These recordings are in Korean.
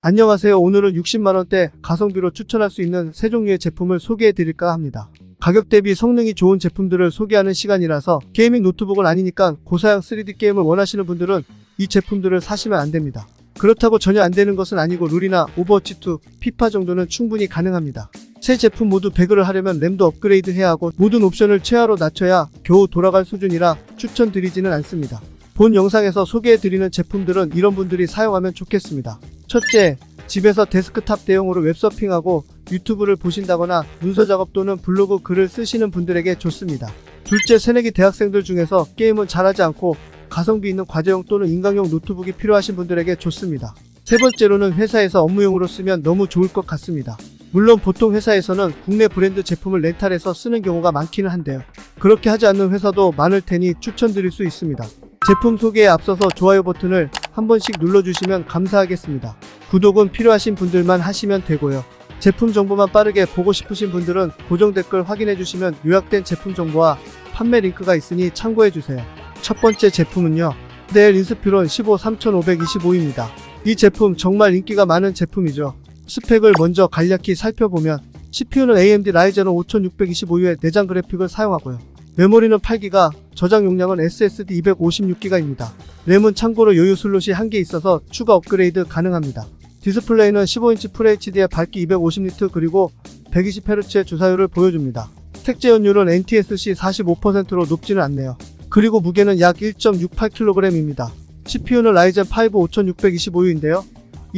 안녕하세요. 오늘은 60만원대 가성비로 추천할 수 있는 세 종류의 제품을 소개해 드릴까 합니다. 가격 대비 성능이 좋은 제품들을 소개하는 시간이라서 게이밍 노트북은 아니니까 고사양 3D 게임을 원하시는 분들은 이 제품들을 사시면 안 됩니다. 그렇다고 전혀 안 되는 것은 아니고 룰이나 오버워치2, 피파 정도는 충분히 가능합니다. 새 제품 모두 배그를 하려면 램도 업그레이드 해야 하고 모든 옵션을 최하로 낮춰야 겨우 돌아갈 수준이라 추천드리지는 않습니다. 본 영상에서 소개해드리는 제품들은 이런 분들이 사용하면 좋겠습니다. 첫째, 집에서 데스크탑 대용으로 웹서핑하고 유튜브를 보신다거나 문서 작업 또는 블로그 글을 쓰시는 분들에게 좋습니다. 둘째, 새내기 대학생들 중에서 게임은 잘하지 않고 가성비 있는 과제용 또는 인강용 노트북이 필요하신 분들에게 좋습니다. 세 번째로는 회사에서 업무용으로 쓰면 너무 좋을 것 같습니다. 물론 보통 회사에서는 국내 브랜드 제품을 렌탈해서 쓰는 경우가 많기는 한데요. 그렇게 하지 않는 회사도 많을 테니 추천드릴 수 있습니다. 제품 소개에 앞서서 좋아요 버튼을 한 번씩 눌러주시면 감사하겠습니다. 구독은 필요하신 분들만 하시면 되고요. 제품 정보만 빠르게 보고 싶으신 분들은 고정 댓글 확인해 주시면 요약된 제품 정보와 판매 링크가 있으니 참고해 주세요. 첫 번째 제품은요. 델 인스피론 15 3525입니다. 이 제품 정말 인기가 많은 제품이죠. 스펙을 먼저 간략히 살펴보면 CPU는 AMD 라이젠 5625U의 내장 그래픽을 사용하고요. 메모리는 8기가, 저장 용량은 SSD 256기가입니다. 램은 참고로 여유 슬롯이 한개 있어서 추가 업그레이드 가능합니다. 디스플레이는 15인치 FHD에 밝기 250니트 그리고 120Hz의 주사율을 보여줍니다. 색재 연율은 NTSC 45%로 높지는 않네요. 그리고 무게는 약 1.68kg입니다. CPU는 라이젠 5 5625U인데요.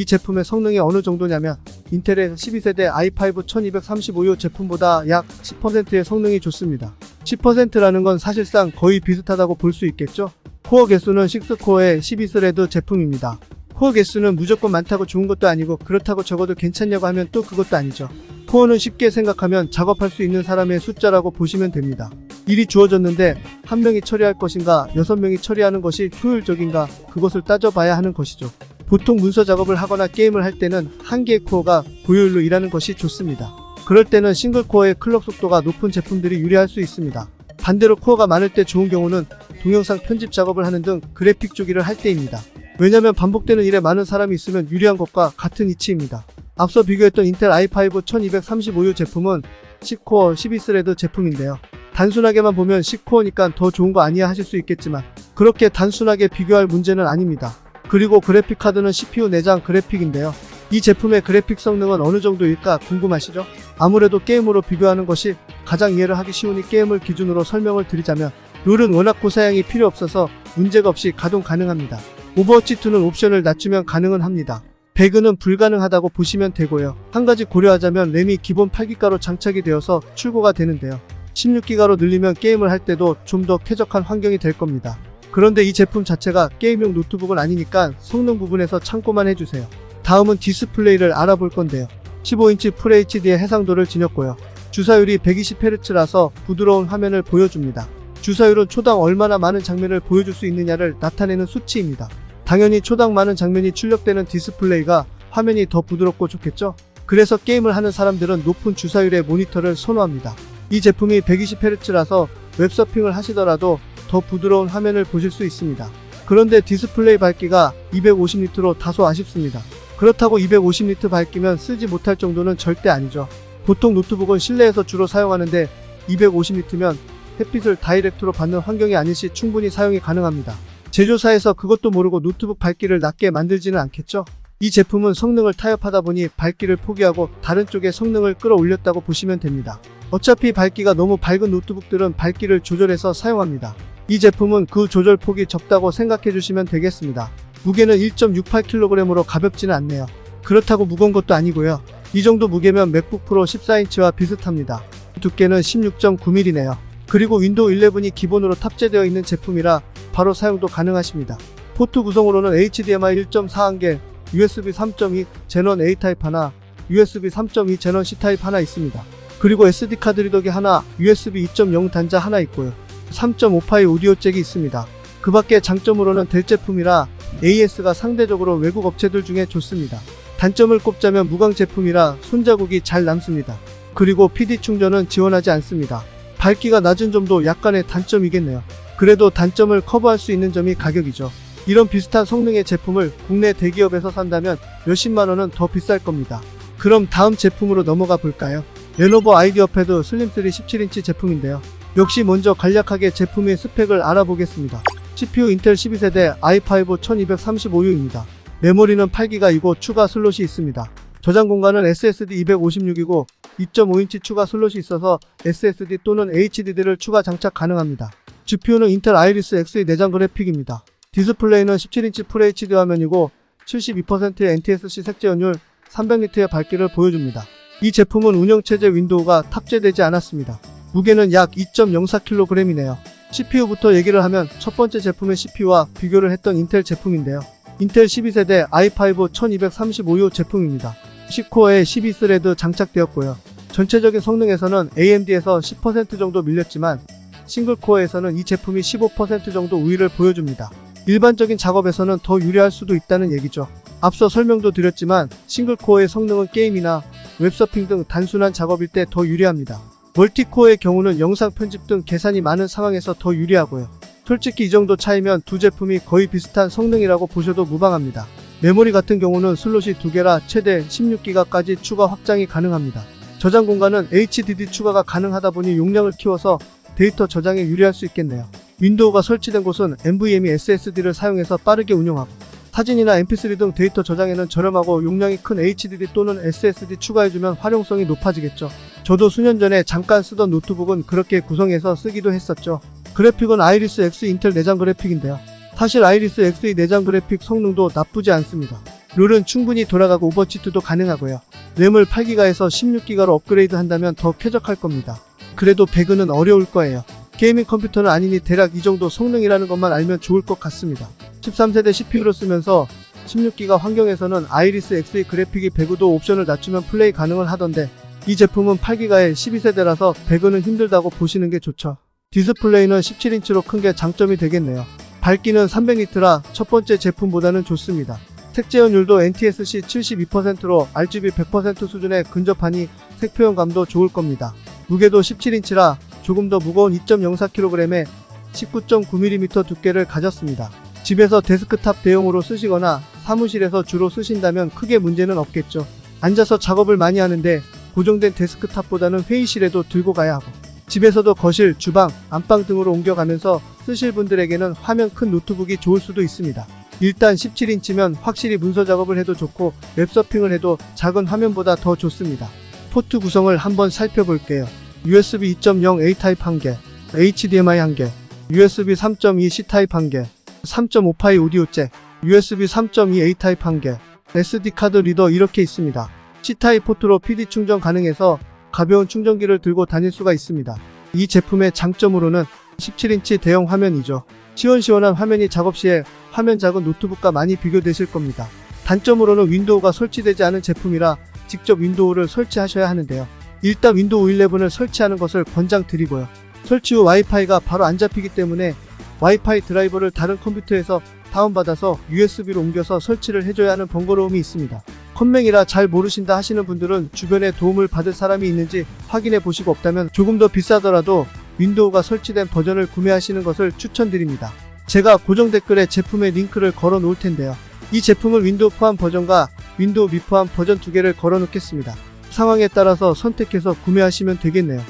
이 제품의 성능이 어느 정도냐면 인텔의 12세대 i5 1235U 제품보다 약 10%의 성능이 좋습니다. 10%라는 건 사실상 거의 비슷하다고 볼 수 있겠죠? 코어 개수는 6코어의 12스레드 제품입니다. 코어 개수는 무조건 많다고 좋은 것도 아니고 그렇다고 적어도 괜찮냐고 하면 또 그것도 아니죠. 코어는 쉽게 생각하면 작업할 수 있는 사람의 숫자라고 보시면 됩니다. 일이 주어졌는데 한 명이 처리할 것인가 여섯 명이 처리하는 것이 효율적인가 그것을 따져봐야 하는 것이죠. 보통 문서 작업을 하거나 게임을 할 때는 한 개의 코어가 고효율로 일하는 것이 좋습니다. 그럴 때는 싱글 코어의 클럭 속도가 높은 제품들이 유리할 수 있습니다. 반대로 코어가 많을 때 좋은 경우는 동영상 편집 작업을 하는 등 그래픽 조기를 할 때입니다. 왜냐면 반복되는 일에 많은 사람이 있으면 유리한 것과 같은 이치입니다. 앞서 비교했던 인텔 i5 1235U 제품은 10코어 12스레드 제품인데요. 단순하게만 보면 10코어니까 더 좋은 거 아니야 하실 수 있겠지만 그렇게 단순하게 비교할 문제는 아닙니다. 그리고 그래픽 카드는 CPU 내장 그래픽인데요. 이 제품의 그래픽 성능은 어느 정도일까 궁금하시죠? 아무래도 게임으로 비교하는 것이 가장 이해를 하기 쉬우니 게임을 기준으로 설명을 드리자면 룰은 워낙 고사양이 필요 없어서 문제가 없이 가동 가능합니다. 오버워치2는 옵션을 낮추면 가능은 합니다. 배그는 불가능하다고 보시면 되고요. 한 가지 고려하자면 램이 기본 8기가로 장착이 되어서 출고가 되는데요. 16기가로 늘리면 게임을 할 때도 좀 더 쾌적한 환경이 될 겁니다. 그런데 이 제품 자체가 게임용 노트북은 아니니까 성능 부분에서 참고만 해주세요. 다음은 디스플레이를 알아볼 건데요. 15인치 FHD의 해상도를 지녔고요. 주사율이 120Hz라서 부드러운 화면을 보여줍니다. 주사율은 초당 얼마나 많은 장면을 보여줄 수 있느냐를 나타내는 수치입니다. 당연히 초당 많은 장면이 출력되는 디스플레이가 화면이 더 부드럽고 좋겠죠? 그래서 게임을 하는 사람들은 높은 주사율의 모니터를 선호합니다. 이 제품이 120Hz라서 웹서핑을 하시더라도 더 부드러운 화면을 보실 수 있습니다. 그런데 디스플레이 밝기가 250니트로 다소 아쉽습니다. 그렇다고 250니트 밝기면 쓰지 못할 정도는 절대 아니죠. 보통 노트북은 실내에서 주로 사용하는데 250니트면 햇빛을 다이렉트로 받는 환경이 아닌 시 충분히 사용이 가능합니다. 제조사에서 그것도 모르고 노트북 밝기를 낮게 만들지는 않겠죠? 이 제품은 성능을 타협하다 보니 밝기를 포기하고 다른 쪽에 성능을 끌어올렸다고 보시면 됩니다. 어차피 밝기가 너무 밝은 노트북들은 밝기를 조절해서 사용합니다. 이 제품은 그 조절 폭이 적다고 생각해 주시면 되겠습니다. 무게는 1.68kg으로 가볍지는 않네요. 그렇다고 무거운 것도 아니고요. 이 정도 무게면 맥북 프로 14인치와 비슷합니다. 두께는 16.9mm네요. 그리고 윈도우 11이 기본으로 탑재되어 있는 제품이라 바로 사용도 가능하십니다. 포트 구성으로는 HDMI 1.4개, USB 3.2 제넌 A 타입 하나, USB 3.2 제넌 C 타입 하나 있습니다. 그리고 SD 카드 리더기 하나, USB 2.0 단자 하나 있고요. 3.5파이 오디오 잭이 있습니다. 그 밖에 장점으로는 델 제품이라 AS가 상대적으로 외국 업체들 중에 좋습니다. 단점을 꼽자면 무광 제품이라 손자국이 잘 남습니다. 그리고 PD 충전은 지원하지 않습니다. 밝기가 낮은 점도 약간의 단점이겠네요. 그래도 단점을 커버할 수 있는 점이 가격이죠. 이런 비슷한 성능의 제품을 국내 대기업에서 산다면 몇십만 원은 더 비쌀 겁니다. 그럼 다음 제품으로 넘어가 볼까요? 레노버 아이디어 패드 슬림3 17인치 제품인데요. 역시 먼저 간략하게 제품의 스펙을 알아보겠습니다. CPU 인텔 12세대 i5 1235U입니다. 메모리는 8기가이고 추가 슬롯이 있습니다. 저장 공간은 SSD 256이고 2.5인치 추가 슬롯이 있어서 SSD 또는 HDD를 추가 장착 가능합니다. GPU는 인텔 아이리스 X 내장 그래픽입니다. 디스플레이는 17인치 FHD 화면이고 72%의 NTSC 색재 연율 300니트의 밝기를 보여줍니다. 이 제품은 운영체제 윈도우가 탑재되지 않았습니다. 무게는 약 2.04kg이네요. CPU부터 얘기를 하면 첫 번째 제품의 CPU와 비교를 했던 인텔 제품인데요. 인텔 12세대 i5 1235U 제품입니다. 10코어에 12스레드 장착되었고요. 전체적인 성능에서는 AMD에서 10% 정도 밀렸지만 싱글코어에서는 이 제품이 15% 정도 우위를 보여줍니다. 일반적인 작업에서는 더 유리할 수도 있다는 얘기죠. 앞서 설명도 드렸지만 싱글코어의 성능은 게임이나 웹서핑 등 단순한 작업일 때 더 유리합니다. 멀티코어의 경우는 영상 편집 등 계산이 많은 상황에서 더 유리하고요. 솔직히 이 정도 차이면 두 제품이 거의 비슷한 성능이라고 보셔도 무방합니다. 메모리 같은 경우는 슬롯이 두 개라 최대 16기가까지 추가 확장이 가능합니다. 저장 공간은 HDD 추가가 가능하다 보니 용량을 키워서 데이터 저장에 유리할 수 있겠네요. 윈도우가 설치된 곳은 NVMe SSD를 사용해서 빠르게 운영하고 사진이나 mp3 등 데이터 저장에는 저렴하고 용량이 큰 HDD 또는 SSD 추가해주면 활용성이 높아지겠죠. 저도 수년 전에 잠깐 쓰던 노트북은 그렇게 구성해서 쓰기도 했었죠. 그래픽은 아이리스 X 인텔 내장 그래픽인데요. 사실 아이리스 X의 내장 그래픽 성능도 나쁘지 않습니다. 룰은 충분히 돌아가고 오버치트도 가능하고요. 램을 8기가에서 16기가로 업그레이드 한다면 더 쾌적할 겁니다. 그래도 배그는 어려울 거예요. 게이밍 컴퓨터는 아니니 대략 이 정도 성능이라는 것만 알면 좋을 것 같습니다. 13세대 CPU로 쓰면서 16기가 환경에서는 아이리스 X의 그래픽이 배그도 옵션을 낮추면 플레이 가능을 하던데 이 제품은 8기가의 12세대라서 배그는 힘들다고 보시는 게 좋죠. 디스플레이는 17인치로 큰 게 장점이 되겠네요. 밝기는 300니트라 첫 번째 제품보다는 좋습니다. 색재현율도 NTSC 72%로 RGB 100% 수준에 근접하니 색 표현감도 좋을 겁니다. 무게도 17인치라 조금 더 무거운 2.04kg에 19.9mm 두께를 가졌습니다. 집에서 데스크탑 대용으로 쓰시거나 사무실에서 주로 쓰신다면 크게 문제는 없겠죠. 앉아서 작업을 많이 하는데 고정된 데스크탑보다는 회의실에도 들고 가야 하고 집에서도 거실, 주방, 안방 등으로 옮겨가면서 쓰실 분들에게는 화면 큰 노트북이 좋을 수도 있습니다. 일단 17인치면 확실히 문서 작업을 해도 좋고 웹서핑을 해도 작은 화면보다 더 좋습니다. 포트 구성을 한번 살펴볼게요. USB 2.0 A 타입 1개, HDMI 1개, USB 3.2 C 타입 1개, 3.5파이 오디오 잭, USB 3.2 A 타입 1개, SD 카드 리더 이렇게 있습니다. C 타입 포트로 PD 충전 가능해서 가벼운 충전기를 들고 다닐 수가 있습니다. 이 제품의 장점으로는 17인치 대형 화면이죠. 시원시원한 화면이 작업 시에 화면 작은 노트북과 많이 비교되실 겁니다. 단점으로는 윈도우가 설치되지 않은 제품이라 직접 윈도우를 설치하셔야 하는데요. 일단 윈도우 11을 설치하는 것을 권장드리고요. 설치 후 와이파이가 바로 안 잡히기 때문에 와이파이 드라이버를 다른 컴퓨터에서 다운받아서 USB로 옮겨서 설치를 해줘야 하는 번거로움이 있습니다. 컴맹이라 잘 모르신다 하시는 분들은 주변에 도움을 받을 사람이 있는지 확인해 보시고 없다면 조금 더 비싸더라도 윈도우가 설치된 버전을 구매하시는 것을 추천드립니다. 제가 고정 댓글에 제품의 링크를 걸어 놓을 텐데요. 이 제품을 윈도우 포함 버전과 윈도우 미포함 버전 두 개를 걸어 놓겠습니다. 상황에 따라서 선택해서 구매하시면 되겠네요.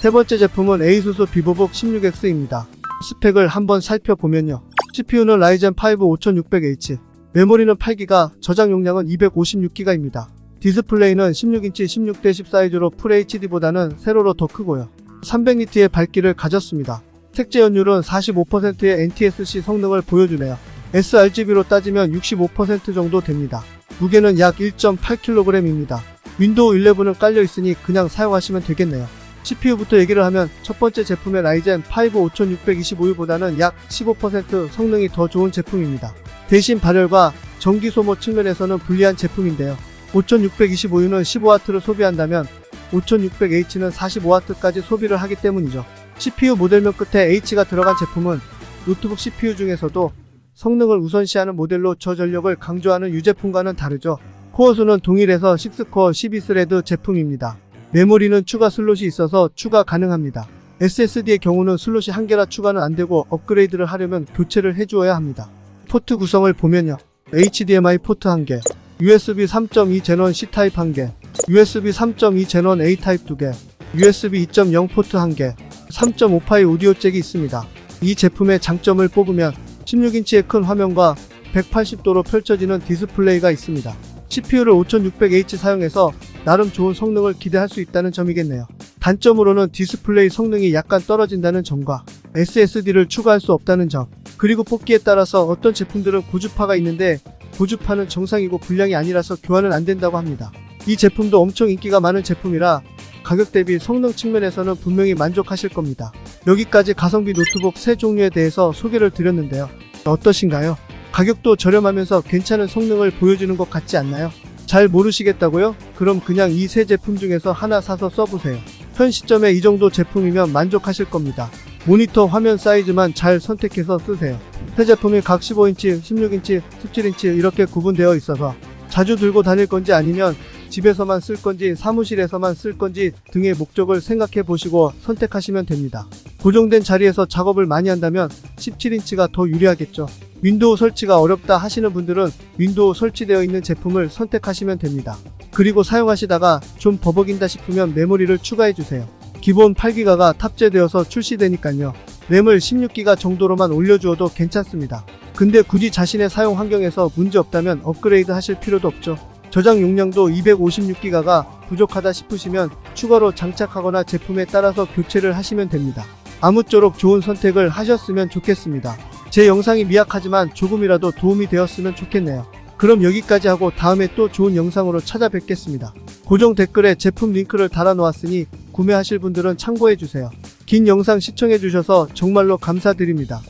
세 번째 제품은 에이수스 비보복 16X입니다. 스펙을 한번 살펴보면요. CPU는 라이젠 5 5600H, 메모리는 8기가, 저장 용량은 256기가입니다. 디스플레이는 16인치 16대10 사이즈로 FHD보다는 세로로 더 크고요. 300니트의 밝기를 가졌습니다. 색재 연율은 45%의 NTSC 성능을 보여주네요. sRGB로 따지면 65% 정도 됩니다. 무게는 약 1.8kg입니다. 윈도우 11은 깔려 있으니 그냥 사용하시면 되겠네요. CPU부터 얘기를 하면 첫 번째 제품의 라이젠 5 5625U보다는 약 15% 성능이 더 좋은 제품입니다. 대신 발열과 전기 소모 측면에서는 불리한 제품인데요. 5625U는 15W를 소비한다면 5600H는 45W까지 소비를 하기 때문이죠. CPU 모델명 끝에 H가 들어간 제품은 노트북 CPU 중에서도 성능을 우선시하는 모델로 저전력을 강조하는 유제품과는 다르죠. 코어 수는 동일해서 6코어 12스레드 제품입니다. 메모리는 추가 슬롯이 있어서 추가 가능합니다. SSD의 경우는 슬롯이 한 개라 추가는 안되고 업그레이드를 하려면 교체를 해주어야 합니다. 포트 구성을 보면요. HDMI 포트 1개, USB 3.2 제넌 C타입 1개, USB 3.2 제넌 A타입 2개, USB 2.0 포트 1개, 3.5파이 오디오 잭이 있습니다. 이 제품의 장점을 뽑으면 16인치의 큰 화면과 180도로 펼쳐지는 디스플레이가 있습니다. CPU를 5600H 사용해서 나름 좋은 성능을 기대할 수 있다는 점이겠네요. 단점으로는 디스플레이 성능이 약간 떨어진다는 점과 SSD를 추가할 수 없다는 점, 그리고 뽑기에 따라서 어떤 제품들은 고주파가 있는데 고주파는 정상이고 불량이 아니라서 교환은 안 된다고 합니다. 이 제품도 엄청 인기가 많은 제품이라 가격 대비 성능 측면에서는 분명히 만족하실 겁니다. 여기까지 가성비 노트북 세 종류에 대해서 소개를 드렸는데요. 어떠신가요? 가격도 저렴하면서 괜찮은 성능을 보여주는 것 같지 않나요? 잘 모르시겠다고요? 그럼 그냥 이 세 제품 중에서 하나 사서 써보세요. 현 시점에 이 정도 제품이면 만족하실 겁니다. 모니터 화면 사이즈만 잘 선택해서 쓰세요. 새 제품이 각 15인치, 16인치, 17인치 이렇게 구분되어 있어서 자주 들고 다닐 건지 아니면 집에서만 쓸 건지 사무실에서만 쓸 건지 등의 목적을 생각해 보시고 선택하시면 됩니다. 고정된 자리에서 작업을 많이 한다면 17인치가 더 유리하겠죠. 윈도우 설치가 어렵다 하시는 분들은 윈도우 설치되어 있는 제품을 선택하시면 됩니다. 그리고 사용하시다가 좀 버벅인다 싶으면 메모리를 추가해 주세요. 기본 8기가가 탑재되어서 출시되니까요. 램을 16기가 정도로만 올려주어도 괜찮습니다. 근데 굳이 자신의 사용 환경에서 문제 없다면 업그레이드 하실 필요도 없죠. 저장 용량도 256기가가 부족하다 싶으시면 추가로 장착하거나 제품에 따라서 교체를 하시면 됩니다. 아무쪼록 좋은 선택을 하셨으면 좋겠습니다. 제 영상이 미약하지만 조금이라도 도움이 되었으면 좋겠네요. 그럼 여기까지 하고 다음에 또 좋은 영상으로 찾아뵙겠습니다. 고정 댓글에 제품 링크를 달아놓았으니 구매하실 분들은 참고해주세요. 긴 영상 시청해주셔서 정말로 감사드립니다.